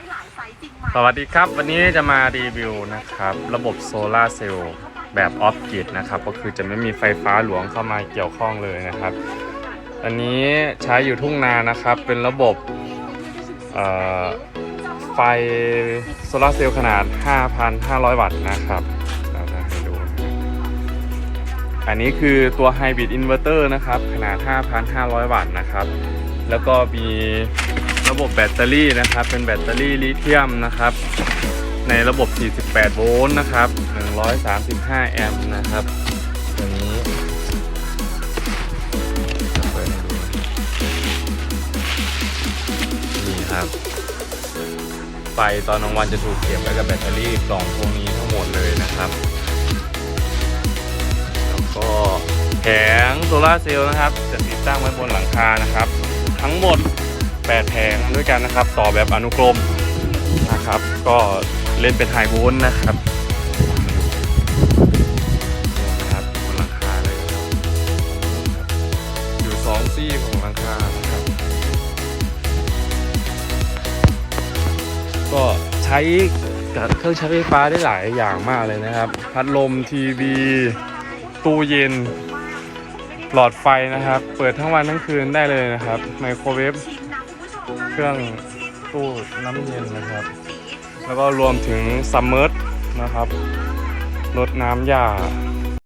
ได้หลายไซส์จริงไหมสวัสดีครับ วันนี้จะมารีวิวนะครับ ระบบโซลาร์เซลล์แบบออฟกริดนะครับ ก็คือจะไม่มีไฟฟ้าหลวงเข้ามาเกี่ยวข้องเลยนะครับ อันนี้ใช้อยู่ทุ่งนานะครับ เป็นระบบไฟโซลาร์เซลล์ขนาด 5,500 วัตต์นะครับเราจะให้ดูนะครับอันนี้คือตัวไฮบริดอินเวอร์เตอร์นะครับ ขนาด 5,500 วัตต์นะครับ แล้วก็มี ระบบแบตเตอรี่นะครับ เป็นแบตเตอรี่ลิเธียมนะครับ ในระบบ 48 โวลต์นะครับ 135 แอมป์นะครับตัวนี้เปิดให้ดูนี่ครับ ไฟตอนกลางวันจะถูกเก็บไว้กับแบตเตอรี่กล่องพวกนี้ทั้งหมดเลยนะครับแล้วก็แผงโซลาเซลล์นะครับ จะติดตั้งไว้บนหลังคานะครับ ทั้งหมด 8 แผงด้วยกันนะครับ ต่อแบบอนุกรมนะครับ ก็เล่นเป็นไฮโวลต์นะครับเนี่ยนะครับบนหลังคาเลยนะครับอยู่สองซี่ของหลังคานะครับก็ใช้กับเครื่องใช้ไฟฟ้าได้หลายอย่างมากเลยนะครับ พัดลมทีวี ตู้เย็น หลอดไฟนะครับ เปิดทั้งวันทั้งคืนได้เลยนะครับ ไมโครเวฟ เครื่องตู้น้ำเย็นนะครับ แล้วก็รวมถึงซัมเมอร์นะครับรดน้ำหญ้า